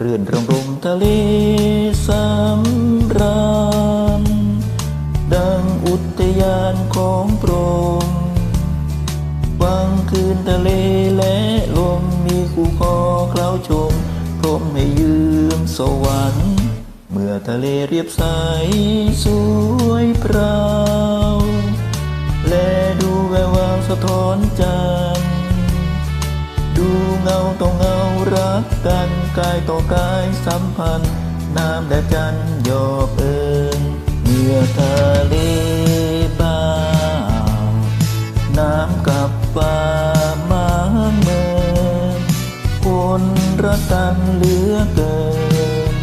เรื่อนรำรงทะเลสำราญดังอุทยานของโปร่งวังคืนทะเลและลมมีคู่คอเคล้าชมพรมให้ยืมสวรรค์ เมื่อทะเลเรียบใสสวยเปล่าและดูแวววาวสะท้อนจันทร์ดูเงาต่อเงา กกันกายต่อกายสัมพันธ์ น้ำและจันทร์หยอกเอิญเมื่อทะเลบ้าน้ำกับฟ้ามาเมินคนรักกันเหลือเกิน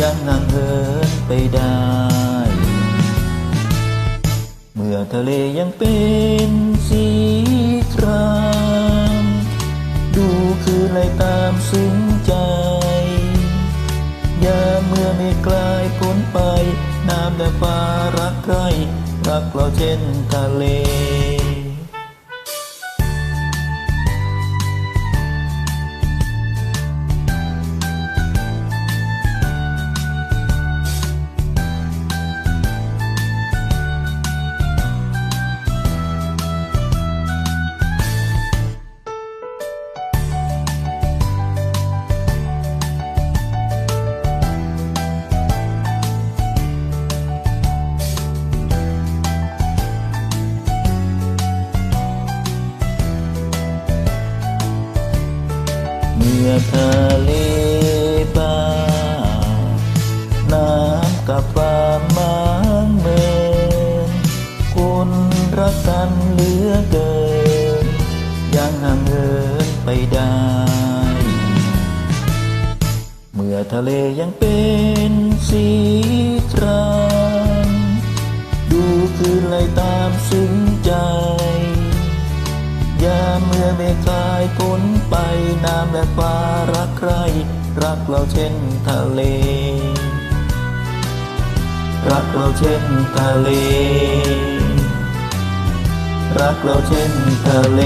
ยังห่างเหินไปได้ เมื่อทะเลยังเป็นสี ฟ้ารักใครรักเราเช่นทะเล เมื่อทะเลบ้าน้ำกับฟ้ามังเมินคนรักกันเหลือเกิน ยังห่างเหินไปได้ เมื่อทะเลยังเป็นสีครามดูคือไหลตามซึ้งใจ ยามเมื่อไม่คลายพ้น น้ำและฟ้ารักใคร รักเราเช่นทะเล รักเราเช่นทะเล รักเราเช่นทะเล